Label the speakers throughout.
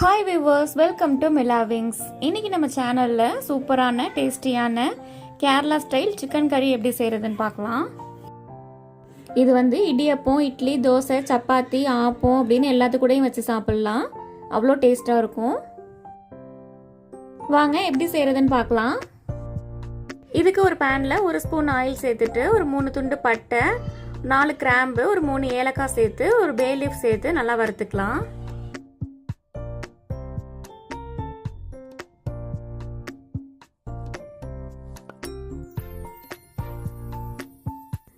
Speaker 1: Hi viewers welcome to Mila wings இன்னைக்கு நம்ம சேனலில் சூப்பரான டேஸ்டியான கேரளா ஸ்டைல் சிக்கன் கறி எப்படி செய்கிறதுன்னு பார்க்கலாம். இது வந்து இடியப்பம் இட்லி தோசை சப்பாத்தி ஆப்பம் அப்படின்னு எல்லாத்து கூடயும் வச்சு சாப்பிட்லாம். அவ்வளோ டேஸ்ட்டாக இருக்கும். வாங்க எப்படி செய்கிறதுன்னு பார்க்கலாம். இதுக்கு ஒரு பேனில் ஒரு ஸ்பூன் ஆயில் சேர்த்துட்டு ஒரு மூணு துண்டு பட்டை நாலு கிராம்பு ஒரு மூணு ஏலக்காய் சேர்த்து ஒரு பே லீஃப் சேர்த்து நல்லா வறுத்துக்கலாம்.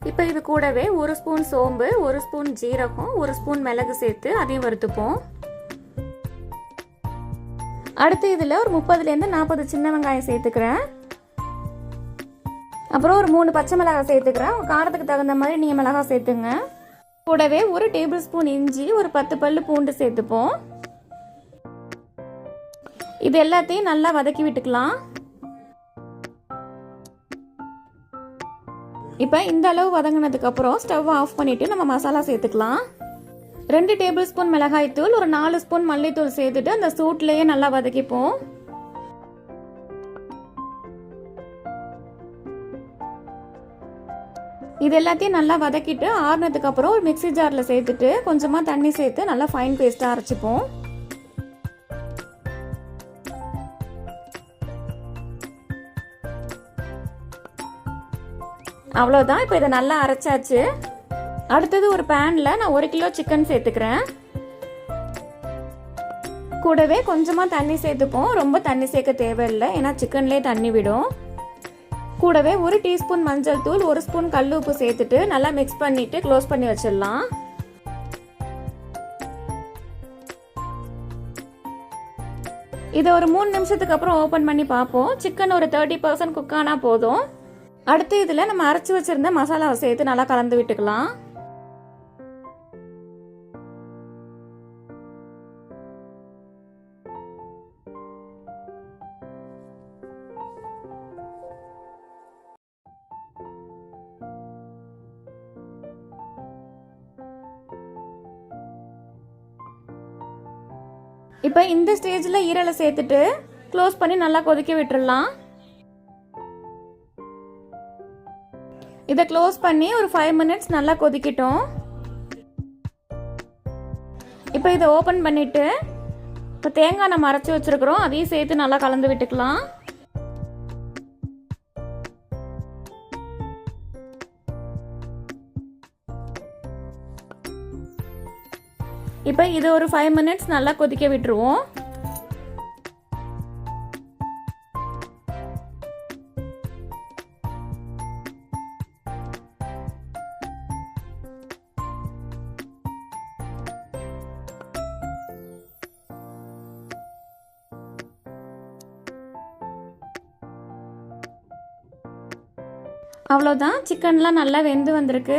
Speaker 1: இப்போ இது கூடவே ஒரு ஸ்பூன் சோம்பு ஒரு ஸ்பூன் ஜீரகம் ஒரு ஸ்பூன் மிளகு சேர்த்து அதையும் வறுத்துப்போம். அடுத்து இதில் ஒரு முப்பதுலேருந்து நாற்பது சின்ன வெங்காயம் சேர்த்துக்கிறேன். அப்புறம் ஒரு மூணு பச்சை மிளகாய் சேர்த்துக்கிறேன். காரத்துக்கு தகுந்த மாதிரி நீங்கள் மிளகாய் சேர்த்துங்க. கூடவே ஒரு டேபிள் ஸ்பூன் இஞ்சி ஒரு பத்து பல்லு பூண்டு சேர்த்துப்போம். இது எல்லாத்தையும் நல்லா வதக்கி விட்டுக்கலாம். இப்போ இந்த அளவு வதங்கினதுக்கு அப்புறம் ஸ்டவ் ஆஃப் பண்ணிட்டு நம்ம மசாலா சேர்த்துக்கலாம். ரெண்டு டேபிள் ஸ்பூன் மிளகாய் தூள் ஒரு நாலு ஸ்பூன் மல்லித்தூள் சேர்த்துட்டு அந்த சூட்லேயே நல்லா வதக்கிப்போம். இது எல்லாத்தையும் நல்லா வதக்கிட்டு ஆறுனதுக்கு அப்புறம் ஒரு மிக்சி ஜாரில் சேர்த்துட்டு கொஞ்சமாக தண்ணி சேர்த்து நல்லா ஃபைன் பேஸ்ட்டாக அரைச்சிப்போம். அவ்வளோதான் இப்போ இதை நல்லா அரைச்சாச்சு. அடுத்தது ஒரு பேனில் நான் ஒரு கிலோ சிக்கன் சேர்த்துக்கிறேன். கூடவே கொஞ்சமாக தண்ணி சேர்த்துப்போம். ரொம்ப தண்ணி சேர்க்க தேவையில்லை. ஏன்னா சிக்கன்லேயே தண்ணி விடும். கூடவே ஒரு டீஸ்பூன் மஞ்சள் தூள் ஒரு ஸ்பூன் கல் உப்பு சேர்த்துட்டு நல்லா மிக்ஸ் பண்ணிட்டு க்ளோஸ் பண்ணி வச்சிடலாம். இதை ஒரு மூணு நிமிஷத்துக்கு அப்புறம் ஓப்பன் பண்ணி பார்ப்போம். சிக்கன் ஒரு தேர்ட்டி பர்சன்ட் குக் ஆனால் போதும். அடுத்து இதில் நம்ம அரைச்சி வச்சிருந்த மசாலாவை சேர்த்து நல்லா கலந்து விட்டுக்கலாம். இப்போ இந்த ஸ்டேஜில் ஈரலை சேர்த்துட்டு க்ளோஸ் பண்ணி நல்லா கொதிக்க விட்டுடலாம் இதை க்ளோஸ் பண்ணி ஒரு ஃபைவ் மினிட்ஸ் நல்லா கொதிக்கட்டும். இப்போ இதை ஓப்பன் பண்ணிவிட்டு இப்போ தேங்காய் நம்ம அரைச்சி வச்சுருக்குறோம். அதையும் சேர்த்து நல்லா கலந்து விட்டுக்கலாம். இப்போ இது ஒரு ஃபைவ் மினிட்ஸ் நல்லா கொதிக்க விட்டுருவோம். அவ்வளோதான் சிக்கன்லாம் நல்லா வெந்து வந்திருக்கு.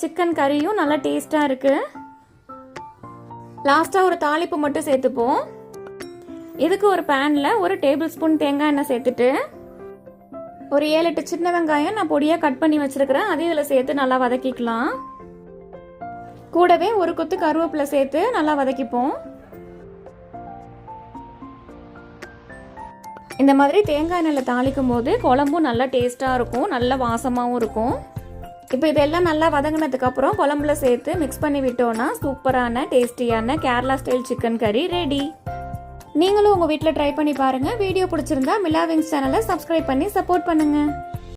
Speaker 1: சிக்கன் கறியும் நல்லா டேஸ்ட்டாக இருக்குது லாஸ்ட்டாக ஒரு தாளிப்பு மட்டும் சேர்த்துப்போம். இதுக்கு ஒரு பேனில் ஒரு டேபிள் ஸ்பூன் தேங்காய் எண்ணெய் சேர்த்துட்டு ஒரு ஏழு எட்டு சின்ன வெங்காயம் நான் பொடியாக கட் பண்ணி வச்சுருக்கிறேன். அதையும் இதில் சேர்த்து நல்லா வதக்கிக்கலாம். கூடவே ஒரு கொத்து கருவேப்பிலை சேர்த்து நல்லா வதக்கிப்போம். இந்த மாதிரி தேங்காய் எண்ணெயில் தாளிக்கும் போது குழம்பும் நல்லா டேஸ்ட்டாக இருக்கும் நல்ல வாசமாகவும் இருக்கும். இப்போ இதெல்லாம் நல்லா வதங்கினதுக்கப்புறம் குழம்புல சேர்த்து மிக்ஸ் பண்ணி விட்டோன்னா சூப்பரான டேஸ்டியான கேரளா ஸ்டைல் சிக்கன் கறி ரெடி நீங்களும் உங்கள் வீட்டில் ட்ரை பண்ணி பாருங்கள் வீடியோ பிடிச்சிருந்தா மிலாவிங்ஸ் சேனலை சப்ஸ்கிரைப் பண்ணி சப்போர்ட் பண்ணுங்கள்